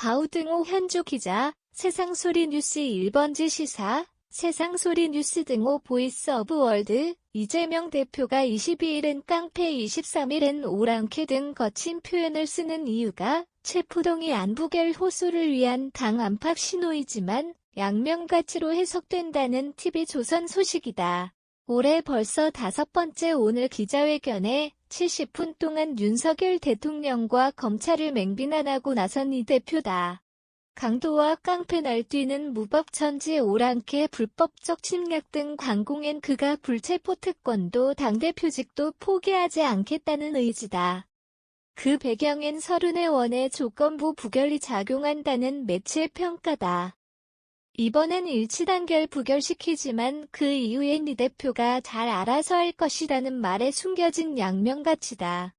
바우등호 현주 기자, 세상소리 뉴스 1번지 시사, 세상소리 뉴스 등호 보이스 오브 월드, 이재명 대표가 22일은 깡패 23일은 오랑캐 등 거친 표현을 쓰는 이유가 체포동의 안부결 호소를 위한 당 안팎 신호이지만 양면가치로 해석된다는 TV조선 소식이다. 올해 벌써 다섯 번째 오늘 기자회견에 70분 동안 윤석열 대통령과 검찰을 맹비난하고 나선 이 대표다. 강도와 깡패 날뛰는 무법천지 오랑캐 불법적 침략 등 광공엔 그가 불체포 특권도 당대표직도 포기하지 않겠다는 의지다. 그 배경엔 서른의 원의 조건부 부결이 작용한다는 매체 평가다. 이번엔 일치단결 부결시키지만 그 이후엔 이 대표가 잘 알아서 할 것이라는 말에 숨겨진 양면가치다.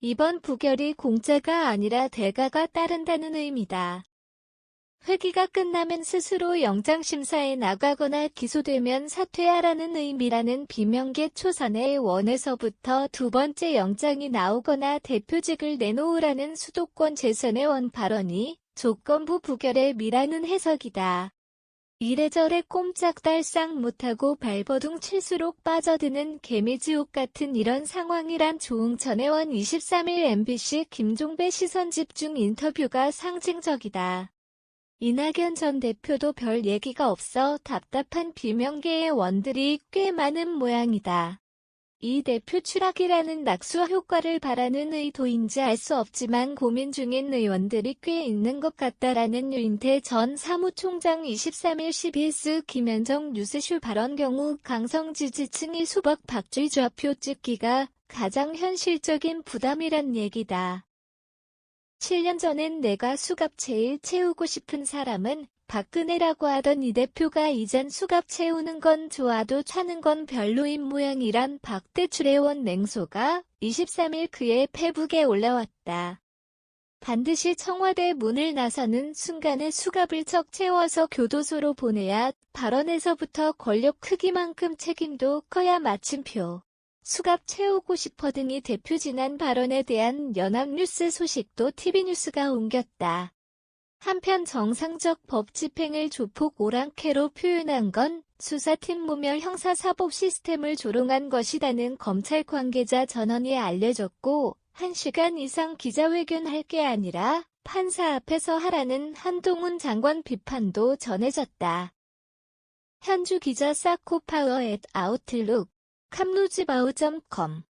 이번 부결이 공짜가 아니라 대가가 따른다는 의미다. 회기가 끝나면 스스로 영장심사에 나가거나 기소되면 사퇴하라는 의미라는 비명계 초선의 원에서부터 두 번째 영장이 나오거나 대표직을 내놓으라는 수도권 재선의 원 발언이 조건부 부결에 미라는 해석이다. 이래저래 꼼짝달싹 못하고 발버둥 칠수록 빠져드는 개미지옥 같은 이런 상황이란 조응천 의 원 23일 MBC 김종배 시선집중 인터뷰가 상징적이다. 이낙연 전 대표도 별 얘기가 없어 답답한 비명계의 원들이 꽤 많은 모양이다. 이 대표 추락이라는 낙수 효과를 바라는 의도인지 알 수 없지만 고민 중인 의원들이 꽤 있는 것 같다라는 유인태 전 사무총장 23일 CBS 김현정 뉴스쇼 발언 경우 강성 지지층이 수박 박쥐 좌표 찍기가 가장 현실적인 부담이란 얘기다. 7년 전엔 내가 수갑 제일 채우고 싶은 사람은 박근혜라고 하던 이 대표가 이젠 수갑 채우는 건 좋아도 차는 건 별로인 모양이란 박대출의 원 냉소가 23일 그의 페북에 올라왔다. 반드시 청와대 문을 나서는 순간에 수갑을 척 채워서 교도소로 보내야 발언에서부터 권력 크기만큼 책임도 커야 마침표. 수갑 채우고 싶어 등이 대표 지난 발언에 대한 연합뉴스 소식도 TV뉴스가 옮겼다. 한편 정상적 법 집행을 조폭 오랑캐로 표현한 건 수사팀 모멸 형사사법 시스템을 조롱한 것이라는 검찰 관계자 전원이 알려졌고 1시간 이상 기자회견 할 게 아니라 판사 앞에서 하라는 한동훈 장관 비판도 전해졌다. 현주 기자 사코파워 앳 아웃룩 캄루지바우.com